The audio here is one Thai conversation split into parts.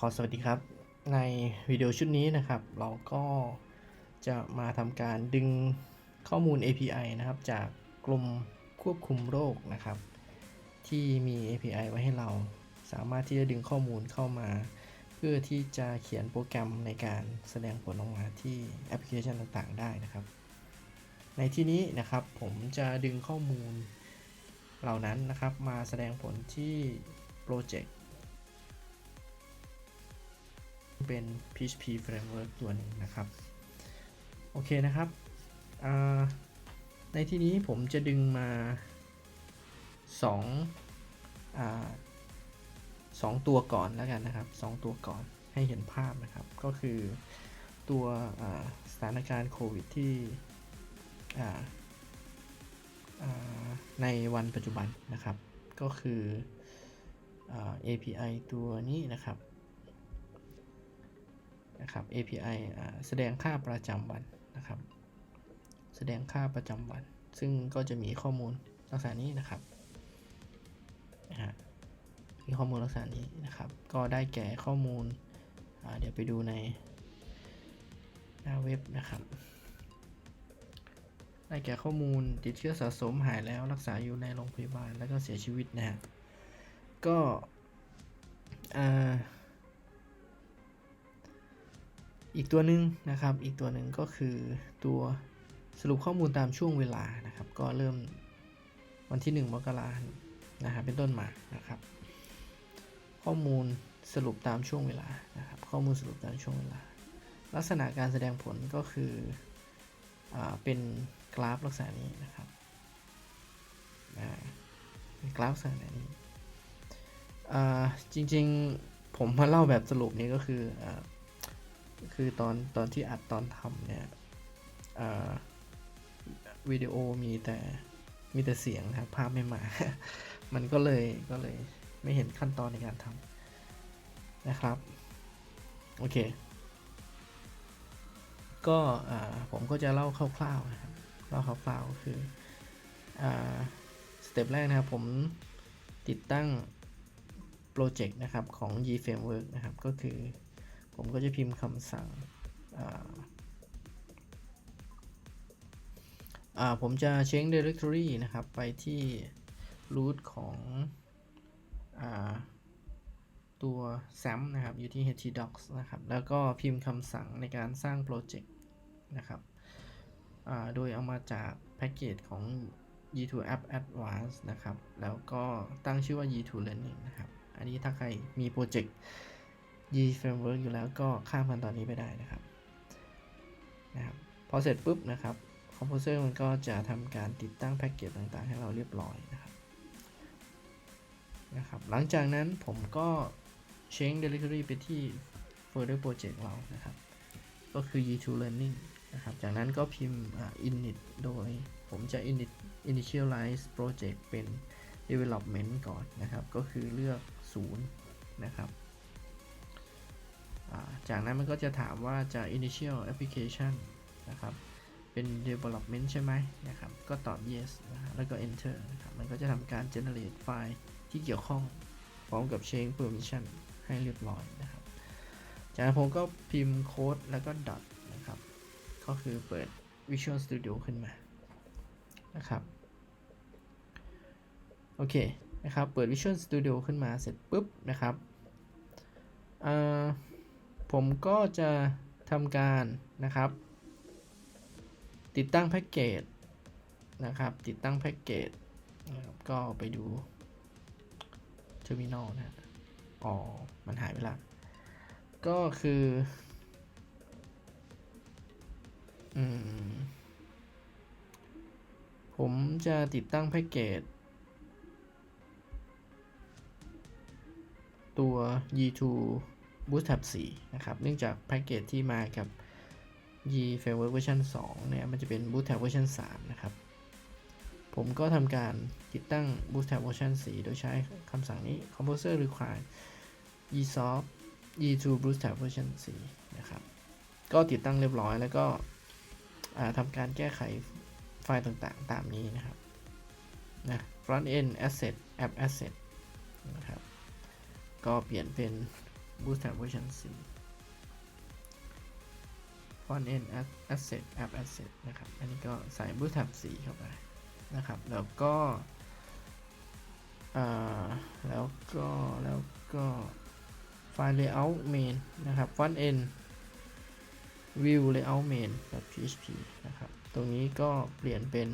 ขอสวัสดีครับ ในวิดีโอชุดนี้นะครับ เราก็จะมาทำการดึงข้อมูล API นะครับ จากกรมควบคุมโรคนะครับ ที่มี API ไว้ให้เรา สามารถที่จะดึงข้อมูลเข้ามา เพื่อที่จะเขียนโปรแกรมในการแสดงผลออกมาที่แอปพลิเคชันต่างๆ ได้นะครับ ในที่นี้นะครับผมจะดึงข้อมูลเหล่านั้นนะครับ มาแสดงผลที่โปรเจกต์ เป็น PHP Framework ตัวหนึ่งนะครับ โอเคนะครับในที่นี้ผมจะดึงมา2อสองตัวก่อนแล้วกันนะครับสองตัวก่อนให้เห็นภาพนะครับ ก็คือตัวสถานการณ์โควิดที่ในวันปัจจุบันนะครับ ก็คือ API ตัวนี้นะครับ นะครับ API แสดงค่าประจำวันนะครับ แสดงค่าประจำวัน ซึ่งก็จะมีข้อมูลลักษณะนี้นะครับนะฮะมีข้อมูลลักษณะนี้นะครับ ก็ได้แก่ข้อมูล เดี๋ยวไปดูในหน้าเว็บนะครับ ได้แก่ข้อมูลติดเชื้อสะสมหายแล้วรักษาอยู่ในโรงพยาบาลแล้วก็เสียชีวิตนะฮะ ก็อ่า อีกตัวหนึ่งนะครับ อีกตัวหนึ่งก็คือตัวสรุปข้อมูลตามช่วงเวลานะครับ ก็เริ่มวันที่ 1 มกราคมนะครับเป็นต้นมานะครับ ข้อมูลสรุปตามช่วงเวลานะครับ ข้อมูลสรุปตามช่วงเวลา ลักษณะการแสดงผลก็คืออเป็นกราฟลักษณะนี้นะครับเป็นกราฟลักษณะนี้จริงๆผมมาเล่าแบบสรุปนี้ก็คืออ คือตอนตอนที่อัดตอนทำเนี่ยวิดีโอมีแต่มีแต่เสียงนะครับภาพไม่มา มันก็เลยก็เลยไม่เห็นขั้นตอนในการทำนะครับ โอเค ก็ผมก็จะเล่าคร่าวๆนะครับเล่าคร่าวๆก็คืออสเต็ปแรกนะครับผมติดตั้งโปรเจกต์นะครับของ G Framework นะครับก็คือ ผมก็จะพิมพ์คำสั่งผมจะ change directory นะครับ ไปที่ root ของอตัว SAM นะครับ อยู่ที่ htdocs นะครับ แล้วก็พิมพ์คำสั่งในการสร้างโปรเจกต์นะครับ โดยเอามาจากแพ็กเกจของ G2 App Advanced นะครับ แล้วก็ตั้งชื่อว่า G2 Learning นะครับ อันนี้ถ้าใครมีโปรเจกต์ G Framework อยู่แล้วก็ข้ามขั้นตอนนี้ไปได้นะครับนะครับพอเสร็จปุ๊บนะครับ Composer มันก็จะทำการติดตั้งแพ็กเกจต่างๆ ให้เราเรียบร้อยนะครับนะครับ หลังจากนั้นผมก็ change directory ไปที่ folder project เรานะครับ ก็คือ G2 Learning นะครับ จากนั้นก็พิมพ์ init โดยผมจะ init initialize project เป็น development ก่อนนะครับ ก็คือเลือก 0 นะครับ จากนั้นมันก็จะถามว่าจะ initial application นะครับ เป็น development ใช่ไหมนะครับ ก็ตอบ yes นะฮะแล้วก็ enter นะครับ มันก็จะทำการ generate ไฟล์ที่เกี่ยวข้อง พร้อมกับ change permission ให้เรียบร้อยนะครับ จากนั้นผมก็พิมพ์โค้ดแล้วก็ dot นะครับ ก็คือเปิด Visual Studio ขึ้นมา นะครับ โอเค นะครับ เปิด Visual Studio ขึ้นมาเสร็จปุ๊บนะครับอ่า ผมก็จะทำการนะครับ ติดตั้งแพ็กเกจนะครับ ติดตั้งแพ็กเกจนะครับก็ไปดู Terminal นะอ๋อ มันหายไปละก็คืออืมผมจะติดตั้งแพ็กเกจตัว G2 Bootstrap 4นะครับ เนื่องจากแพ็กเกจที่มากับ G Framework เวอร์ชัน2เนี่ย มันจะเป็น Bootstrap เวอร์ชัน3นะครับ ผมก็ทำการติดตั้ง Bootstrap เวอร์ชัน4โดยใช้คำสั่งนี้ Composer require esoft e2 Bootstrap เวอร์ชัน4นะครับ ก็ติดตั้งเรียบร้อยแล้วก็ทำการแก้ไขไฟล์ต่างๆ ตามนี้นะครับนะ front end asset app asset นะครับ ก็เปลี่ยนเป็น Booster เวอร์ชัน4 Front End Asset App Asset นะครับ อันนี้ก็ใส่ Booster 4 เข้าไปนะครับ แล้วก็แล้วก็แล้วก็ไฟล์ layout main นะครับ front end view layout main php นะครับ ตรงนี้ก็เปลี่ยนเป็น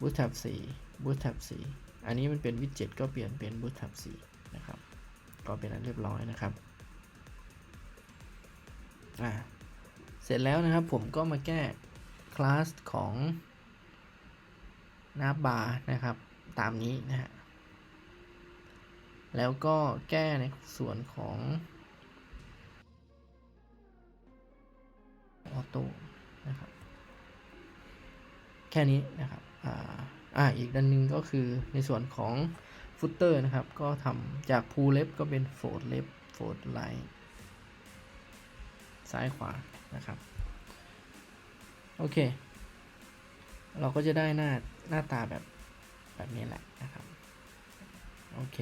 boot tab 4 boot tab 4 อันนี้มันเป็นวิดเจ็ตก็เปลี่ยนเป็น boot tab 4 นะครับ ก็เป็นอันเรียบร้อยนะครับ อ่าเสร็จแล้วนะครับผมก็มาแก้คลาสของนาบาร์นะครับ ตามนี้นะฮะแล้วก็แก้ในส่วนของออโต้นะครับ แค่นี้นะครับอ่าอ่าอีกด้านหนึ่งก็คือในส่วนของฟุตเตอร์นะครับ ก็ทำจากพูเล็บก็เป็นโฟดเล็บโฟดไลท์ ซ้ายขวานะครับ โอเค เราก็จะได้หน้าหน้าตาแบบแบบนี้แหละนะครับ โอเค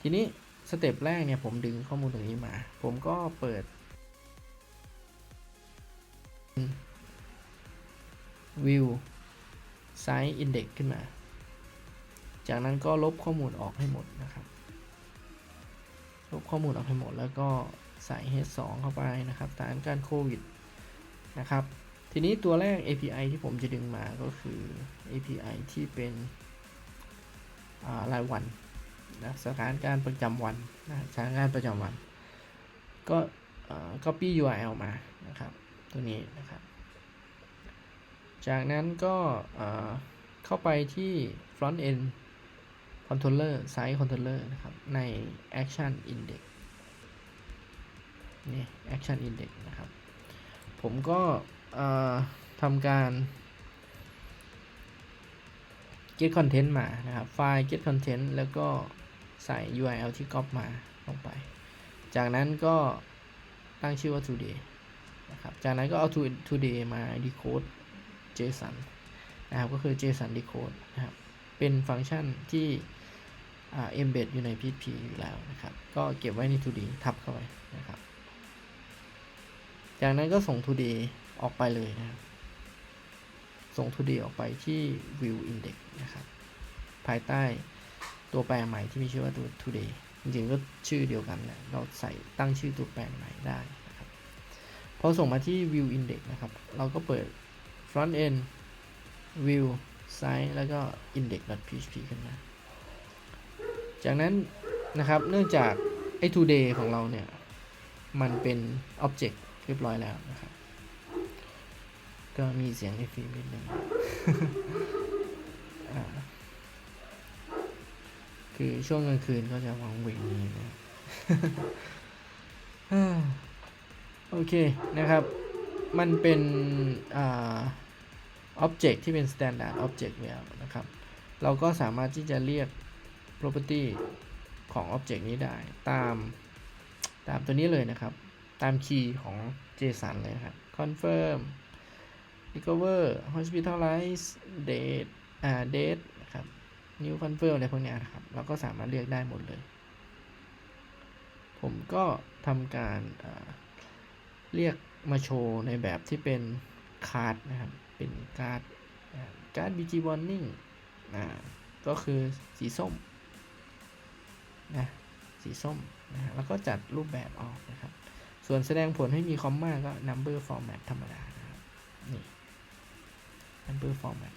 ทีนี้สเต็ปแรกเนี่ยผมดึงข้อมูลตรงนี้มา ผมก็เปิด view size index ขึ้นมา จากนั้นก็ลบข้อมูลออกให้หมดนะครับ ลบข้อมูลออกให้หมดแล้วก็ ใส่ h2 เข้าไปนะครับสถานการโควิดนะครับ ทีนี้ตัวแรก API ที่ผมจะดึงมาก็คือ API ที่เป็นรายวันนะสถานการณ์ประจำวันนะสถานการณ์ประจำวัน ก็ copy URL มานะครับ ตัวนี้นะครับ จากนั้นก็เข้าไปที่ front end controller site controller นะครับ ใน action index นี่ action index นะครับ ผมก็ทำการ get content มานะครับ ไฟล์ get content แล้วก็ใส่ URL ที่ copy มาลงไป จากนั้นก็ตั้งชื่อว่า today นะครับ จากนั้นก็เอา today มา decode JSON นะครับ ก็คือ JSON decode นะครับ เป็นฟังก์ชันที่ embed อยู่ใน PHP อยู่แล้วนะครับ ก็เก็บไว้ใน today ทับเข้าไปนะครับ จากนั้นก็ส่ง today ออกไปเลยนะครับ ส่ง today ออกไปที่ view index นะครับ ภายใต้ตัวแปรใหม่ที่มีชื่อว่าตัว today จริงๆก็ชื่อเดียวกันแหละเราใส่ตั้งชื่อตัวแปรใหม่ได้นะครับ พอส่งมาที่ view index นะครับ เราก็เปิด front end view site แล้วก็ index.php ขึ้นมา จากนั้นนะครับ เนื่องจากไอ้ today ของเราเนี่ย มันเป็น object เรียบร้อยแล้วนะครับ ก็มีเสียงในฟิล์มนิดนึงอ่าคือช่วงกลางคืนก็จะวังเวงนี้นะโอเคนะครับ มันเป็นอ่า object ที่เป็น standard object แล้วนะครับ เราก็สามารถที่จะเรียก property ของ object นี้ได้ตามตามตัวนี้เลยนะครับ ตามคีย์ของ JSON เลยครับ confirm recover hospitalize date อ่า date ครับ new confirm อะไรพวกนี้นะครับเราก็สามารถเรียกได้หมดเลย ผมก็ทำการาเรียกมาโชว์ในแบบที่เป็นคาร์ดนะครับ เป็นการ์ดการ์ด BG warning อ่าก็คือสีส้มนะสีส้มนะแล้วก็จัดรูปแบบออกนะครับ ส่วนแสดงผลให้มีคอมมาก็ number format ธรรมดานะครับนี่ number format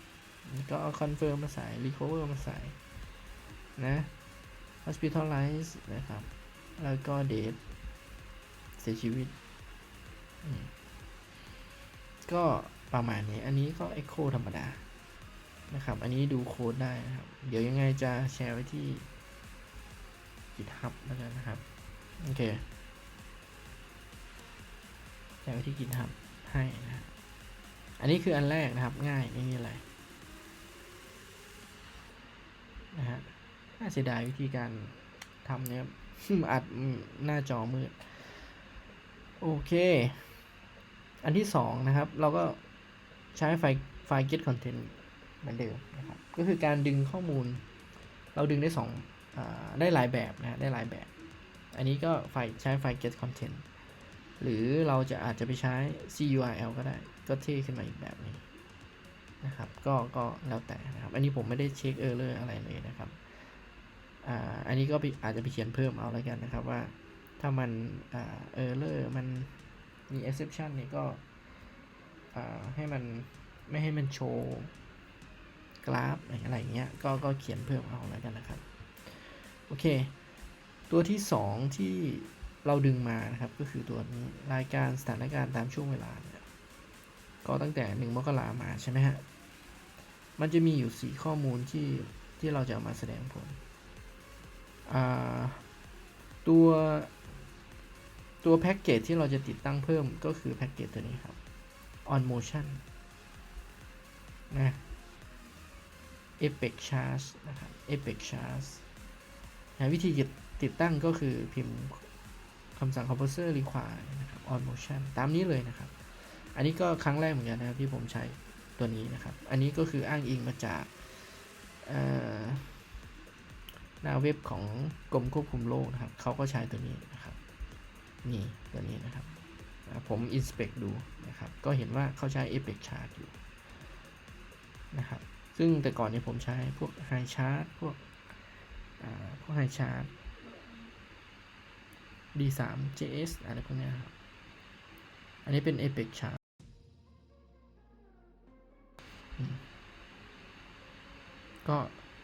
ก็เอา confirm มาใส่ recover มาใส่นะ hospitalize นะครับ แล้วก็ date เสียชีวิต ก็ประมาณนี้ อันนี้ก็ echo ธรรมดา นะครับ อันนี้ดูโค้ดได้นะครับ เดี๋ยวยังไงจะแชร์ไว้ที่ GitHub แล้วกันนะครับ โอเค แชร์ไว้ที่ GitHub ให้นะครับอันนี้คืออันแรกนะครับง่ายไม่มีอะไรนะฮะน่าเสียดายวิธีการทำเนี่ยอัดหน้าจอมืดโอเค อันที่สองนะครับ เราก็ใช้ไฟล์ไฟล์ get content เหมือนเดิมนะครับ ก็คือการดึงข้อมูล เราดึงได้สองอได้หลายแบบนะฮะได้หลายแบบ อันนี้ก็ไฟล์ใช้ไฟล์ get content หรือเราจะอาจจะไปใช้ curl ก็ได้ ก็เท่ขึ้นมาอีกแบบหนึงนะครับ ก็ก็แล้วแต่นะครับ อันนี้ผมไม่ได้เช็คเออร์เลอร์อะไรเลยนะครับอ่าอันนี้ก็อาจจะไปเขียนเพิ่มเอาแล้วกันนะครับว่าถ้ามันอ่าเออร์เลอร์มันมี exception นี่ก็อ่าให้มันไม่ให้มันโชว์กราฟอะไรอย่างเงี้ยก็ก็เขียนเพิ่มเอาแล้วกันนะครับ โอเค ตัวที่ 2 ที่ เราดึงมานะครับก็คือตัวนี้รายการสถานการณ์ตามช่วงเวลาเนี่ยก็ตั้งแต่ 1 มกรามาใช่ไหมฮะมันจะมีอยู่ 4 ข้อมูลที่ที่เราจะามาแสดงผลตัวตัวแพ็กเกจที่เราจะติดตั้งเพิ่มก็คือแพ็กเกจตัวนี้ครับ on motion นะ Epic Charge นะครับ Epic Charge นะวิธีติดตั้งก็คือพิมพ์ คำสั่ง composer require นะครับ on motion ตามนี้เลยนะครับ อันนี้ก็ครั้งแรกเหมือนกันนะครับที่ผมใช้ตัวนี้นะครับ อันนี้ก็คืออ้างอิงมาจากหน้าเว็บของกรมควบคุมโรคนะครับ เขาก็ใช้ตัวนี้นะครับ นี่ตัวนี้นะครับ ผม inspect ดูนะครับ ก็เห็นว่าเขาใช้ Epic Chart อยู่นะครับ ซึ่งแต่ก่อนนี่ผมใช้พวก High Chart พวกพวก High Chart D3 JS อะไรพวกเนี้ยครับ อันนี้เป็น Epic Chart ก็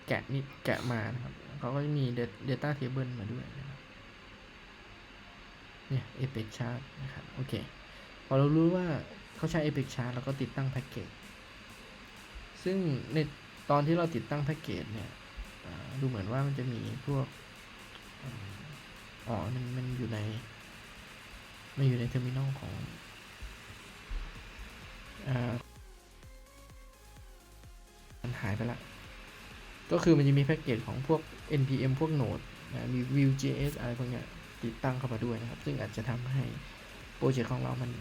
แกะนิดแกะมานะครับเขาก็จะมี Data Table มาด้วยนะครับ เนี่ย Epic Chart นะครับ โอเค พอเรารู้ว่าเขาใช้ Epic Chart แล้วก็ติดตั้งแพ็กเกจ ซึ่งในตอนที่เราติดตั้งแพ็กเกจเนี่ย ดูเหมือนว่ามันจะมีพวก อ๋อ มันมันอยู่ใน มันอยู่ในเทอร์มินอลของอ่ามันหายไปละ ก็คือมันจะมีแพ็กเกจของพวก npm พวก Node นะมี Vue.js อะไรพวกเนี้ยติดตั้งเข้ามาด้วยนะครับ ซึ่งอาจจะทำให้โปรเจกต์ของเรามัน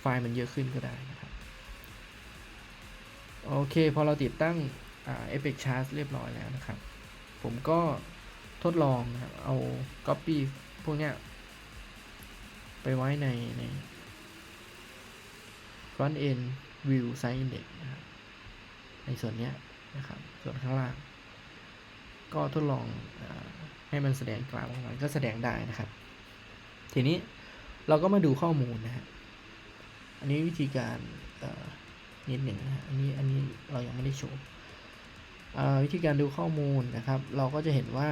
ไฟล์มันเยอะขึ้นก็ได้นะครับ โอเค พอเราติดตั้งอ่า Epic Charts เรียบร้อยแล้วนะครับ ผมก็ทดลองนะครับ เอา Copy พวกเนี้ย ไปไว้ในใน Front End View Site Index นะครับในส่วนเนี้ยนะครับ ส่วนข้างล่าง ก็ทดลองอให้มันแสดงกราฟออกมาก็แสดงได้นะครับ ทีนี้เราก็มาดูข้อมูลนะฮะอันนี้วิธีการนิดหนึ่งนะฮะอันนี้อันนี้เรายังไม่ได้โชว์วิธีการดูข้อมูลนะครับ เราก็จะเห็นว่า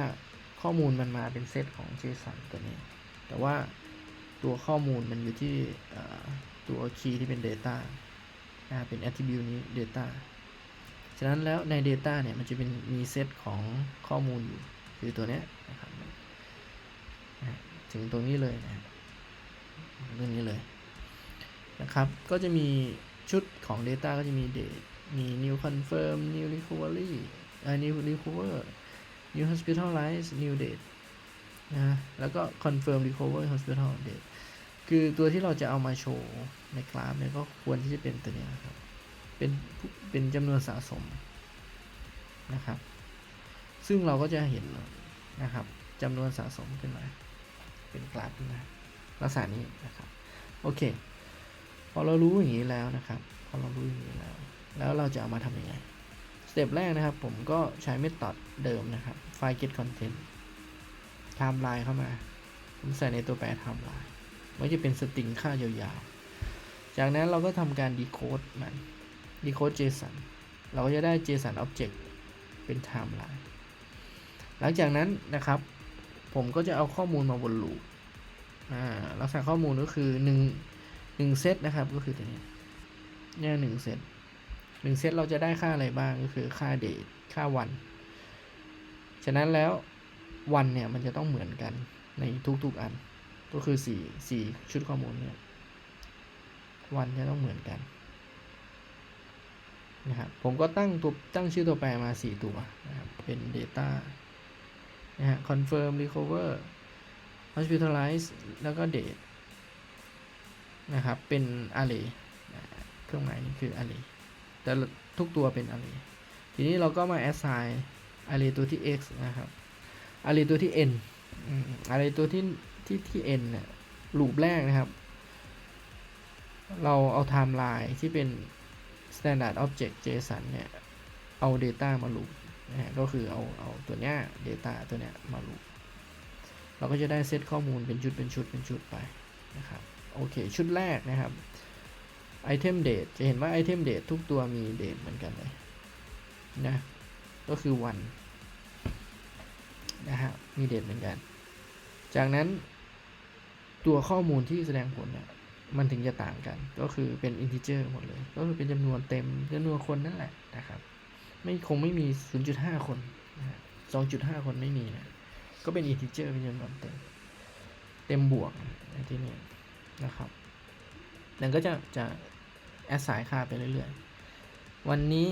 ข้อมูลมันมาเป็นเซตของ JSON ตัวนี้ แต่ว่าตัวข้อมูลมันอยู่ที่ตัว key ที่เป็น data อ่าเป็น attribute นี้ data ฉะนั้นแล้วใน Data เนี่ยมันจะเป็นมีเซตของข้อมูลอยู่คือตัวนี้นะครับถึงตรงนี้เลยนะเรื่องนี้เลยนะครับ ก็จะมีชุดของ Data ก็จะมี date มี new confirm new recovery เอ่อ new recover new hospitalized new date นะแล้วก็ confirm recover hospital date คือตัวที่เราจะเอามาโชว์ในกราฟเนี่ยก็ควรที่จะเป็นตัวนี้ครับ เป็น เป็นจำนวนสะสมนะครับ ซึ่งเราก็จะเห็นนะครับจำนวนสะสมขึ้นมา เป็นกราฟขึ้นมาลักษณะนี้นะครับ โอเค พอเรารู้อย่างนี้แล้วนะครับ พอเรารู้อย่างนี้แล้ว แล้วเราจะเอามาทำยังไง สเต็ปแรกนะครับ ผมก็ใช้เมธอดเดิมนะครับไฟล์ get content timeline เข้ามา ผมใส่ในตัวแปร timeline มันจะเป็นสตริงค่ายาวๆ จากนั้นเราก็ทำการ decode มัน decode JSON เราก็จะได้ JSON object เป็น timeline หลังจากนั้นนะครับ ผมก็จะเอาข้อมูลมาวนลูปลักษณะข้อมูลก็คือ1 1เซตนะครับ ก็คือตัวนี้เนี่ยหนึ่งเซต หนึ่งเซตเราจะได้ค่าอะไรบ้างก็คือค่า date ค่าวัน ฉะนั้นแล้ววันเนี่ยมันจะต้องเหมือนกันในทุกๆอัน ก็คือ4 4ชุดข้อมูลเนี่ยวันจะต้องเหมือนกันนะครับผมก็ตั้งตัวตั้งชื่อตัวแปรมา 4 ตัวนะครับเป็น data นะฮะ confirm recover hospitalize แล้วก็ date นะครับเป็น array นะเครื่องหมายนี้คือ array แต่ทุกตัวเป็น array ทีนี้เราก็มา assign array ตัวที่ x นะครับ array ตัวที่ n อืม array ตัวที่ที่ที่ n เนี่ยลูปแรกนะครับ เราเอาไทม์ไลน์ที่เป็น standard object JSON เนี่ย เอา data มาลูปนะก็คือเอาเอาตัวเนี้ย data ตัวเนี้ยมาลูปเราก็จะได้เซตข้อมูลเป็นชุดเป็นชุดเป็นชุดไปนะครับ โอเค ชุดแรกนะครับ item date จะเห็นว่า item date ทุกตัวมี date เหมือนกันเลยนะก็คือวันนะฮะมีเดทเหมือนกัน จากนั้นตัวข้อมูลที่แสดงผลเนี่ยมันถึงจะต่างกัน ก็คือเป็น integer หมดเลย ก็คือเป็นจำนวนเต็มจำนวนคนนั่นแหละนะครับ ไม่คงไม่มี 0.5 คนนะฮะ2.5 คนไม่มีนะก็เป็น integer เป็นจำนวนเต็ม เต็มบวกในที่นี้นะครับ นั่นก็จะจะ แอดสายค่าไปเรื่อยๆ วันนี้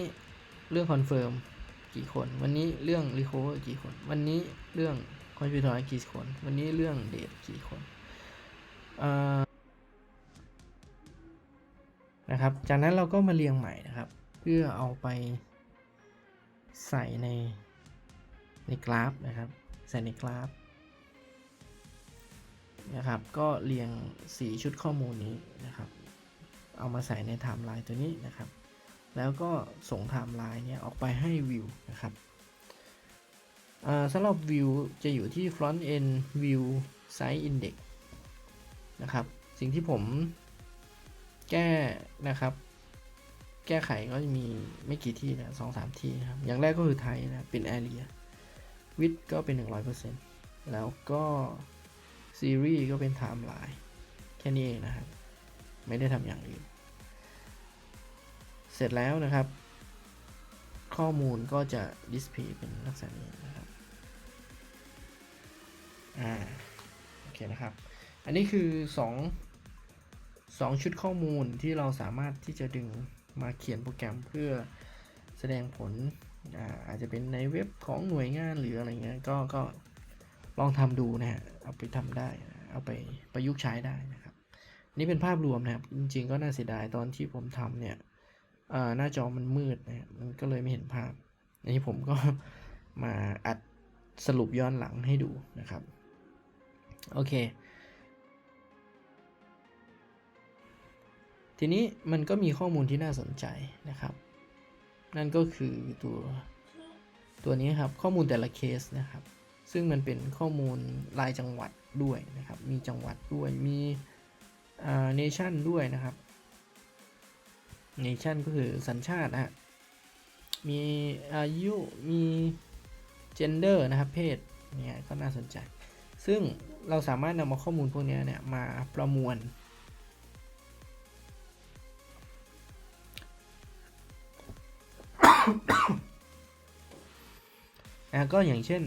เรื่องคอนเฟิร์มกี่คน วันนี้เรื่องรีโคเวอร์กี่คน วันนี้เรื่องคอนฟิวเตอร์กี่คน วันนี้เรื่องเดทกี่คนนะครับ จากนั้นเราก็มาเรียงใหม่นะครับ เพื่อเอาไปใส่ในในกราฟนะครับ ใส่ในกราฟนะครับ ก็เรียง 4 ชุดข้อมูลนี้นะครับ เอามาใส่ในไทม์ไลน์ตัวนี้นะครับ แล้วก็ส่งไทม์ไลน์เนี่ยออกไปให้วิวนะครับอ่าสำหรับวิวจะอยู่ที่ front end view size index นะครับ สิ่งที่ผมแก้นะครับ แก้ไขก็จะมีไม่กี่ที่นะสองสามที่นะครับ อย่างแรกก็คือไทยนะเป็น area width ก็เป็น 100%แล้วก็ series ก็เป็น timeline แค่นี้เองนะครับ ไม่ได้ทำอย่างอื่น เสร็จแล้วนะครับ ข้อมูลก็จะ display เป็นลักษณะนี้นะครับอ่าโอเคนะครับ อันนี้คือ 2 2 ชุดข้อมูลที่เราสามารถที่จะดึงมาเขียนโปรแกรมเพื่อแสดงผลอาอาจจะเป็นในเว็บของหน่วยงานหรืออะไรเงี้ยก็ก็ลองทำดูนะฮะเอาไปทำได้ เอาไปประยุกต์ใช้ได้นะครับ นี่เป็นภาพรวมนะครับ จริงๆก็น่าเสียดายตอนที่ผมทำเนี่ย หน้าจอมันมืดนะมันก็เลยไม่เห็นภาพ อันนี้ผมก็มาอัดสรุปย้อนหลังให้ดูนะครับ โอเค ทีนี้มันก็มีข้อมูลที่น่าสนใจนะครับ นั่นก็คือตัวตัวนี้ครับ ข้อมูลแต่ละเคสนะครับ ซึ่งมันเป็นข้อมูลรายจังหวัดด้วยนะครับ มีจังหวัดด้วย มีอ่าเนชั่นด้วยนะครับ เนชั่นก็คือสัญชาตินะฮะ มีอายุมีเจนเดอร์นะครับเพศเนี่ยก็น่าสนใจ ซึ่งเราสามารถนำเอาข้อมูลพวกนี้เนี่ยมาประมวล นะก็อย่างเช่น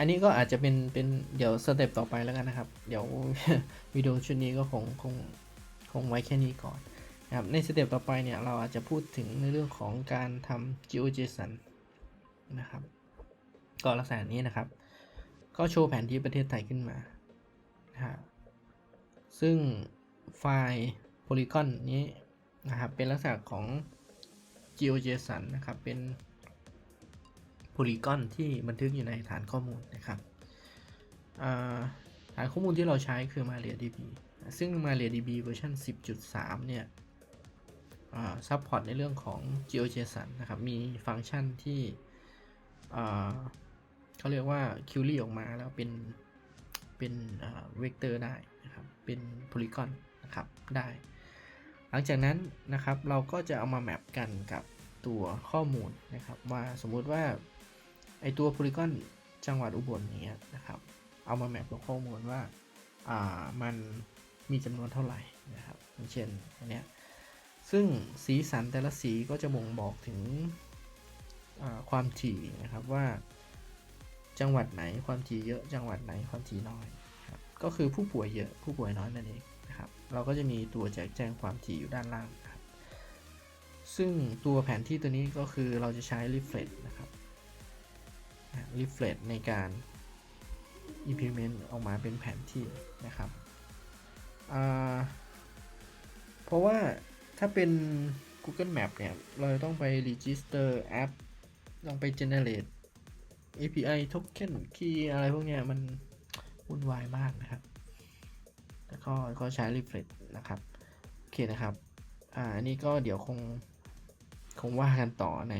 อันนี้ก็อาจจะเป็นเป็นเดี๋ยวสเต็ปต่อไปแล้วกันนะครับ เดี๋ยววิดีโอชุดนี้ก็คงคงคงไว้แค่นี้ก่อนนะครับในสเต็ปต่อไปเนี่ยเราอาจจะพูดถึงในเรื่องของการทำ GeoJSON นะครับก็ลักษณะนี้นะครับ ก็โชว์แผนที่ประเทศไทยขึ้นมานะฮะซึ่งไฟล์ Polygon นี้นะครับเป็นลักษณะของ GeoJSON นะครับเป็น Polygon ที่บันทึกอยู่ในฐานข้อมูลนะครับฐานข้อมูลที่เราใช้คือ MariaDB ซึ่ง MariaDB เวอร์ชัน10.3 เนี่ยซัพพอร์ตในเรื่องของ GeoJSON นะครับ มีฟังก์ชันที่เขาเรียกว่า query ออกมาแล้วเป็น เป็นเวกเตอร์ได้นะครับ เป็น Polygon นะครับ ได้ หลังจากนั้นนะครับเราก็จะเอามาแมปกันกับตัวข้อมูลนะครับว่าสมมุติว่า ไอตัว Polygon จังหวัดอุบลอย่างเงี้ยนะครับ เอามาแมปกับข้อมูลว่า อ่า มันมีจำนวนเท่าไหร่นะครับเช่นอันเนี้ย ซึ่งสีสันแต่ละสีก็จะบ่งบอกถึงความถี่นะครับว่า จังหวัดไหนความถี่เยอะจังหวัดไหนความถี่น้อยครับก็คือผู้ป่วยเยอะผู้ป่วยน้อยนั่นเองนะครับ เราก็จะมีตัวแจกแจงความถี่อยู่ด้านล่างนะครับ ซึ่งตัวแผนที่ตัวนี้ก็คือเราจะใช้ reflect นะครับ reflect ในการ implement ออกมาเป็นแผนที่นะครับเพราะว่าถ้าเป็น Google Map เนี่ย เราต้องไป register app ต้องไป generate API token key อะไรพวกเนี้ยมันวุ่นวายมากนะครับ แล้วก็ก็ใช้ refresh นะครับ โอเคนะครับ อ่า อันนี้ก็เดี๋ยวคง คงว่ากันต่อใน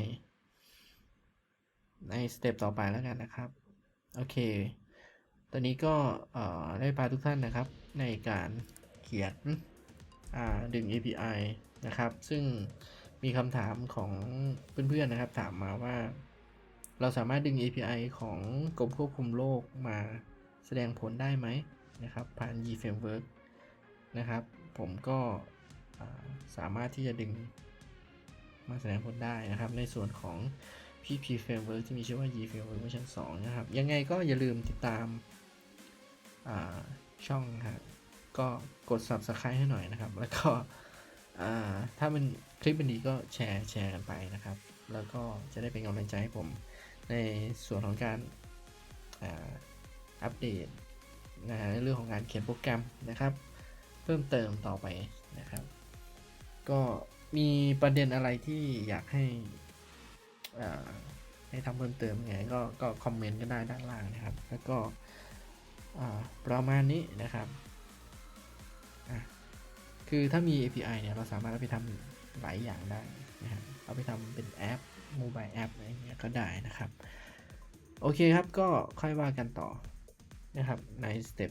ในสเต็ปต่อไปแล้วกันนะครับ โอเค ตอนนี้ก็ได้พาทุกท่านนะครับ ในการเขียนดึง API นะครับ ซึ่งมีคำถามของเพื่อนๆนะครับ ถามมาว่า เราสามารถดึง API ของกรมควบคุมโรคมาแสดงผลได้ไหมนะครับ ผ่าน Yi Framework นะครับ ผมก็สามารถที่จะดึงมาแสดงผลได้นะครับ ในส่วนของ PP Framework ที่มีชื่อว่า Yi Framework เวอร์ชัน2นะครับ ยังไงก็อย่าลืมติดตามาช่องครับก็กด Subscribe ให้หน่อยนะครับ แล้วก็ถ้ามันคลิปมันดีก็แชร์แชร์กันไปนะครับ แล้วก็จะได้เป็นกำลังใจให้ผมในส่วนของการอัปเดตนะฮะเรื่องของการเขียนโปรแกรมนะครับ เพิ่มเติมต่อไปนะครับ ก็มีประเด็นอะไรที่อยากให้ ให้ทำเพิ่มเติมยังไงก็ก็คอมเมนต์ก็ได้ด้านล่างนะครับ แล้วก็ประมาณนี้นะครับ คือถ้ามี API เนี่ย เราสามารถเอาไปทำหลายอย่างได้นะครับเอาไปทำเป็นแอปโมบายแอปอะไรอย่างเงี้ยก็ได้นะครับ โอเคครับก็ค่อยว่ากันต่อนะครับในสเต็ป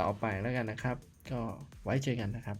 ต่อไปแล้วกันนะครับ ก็ไว้เจอกันนะครับ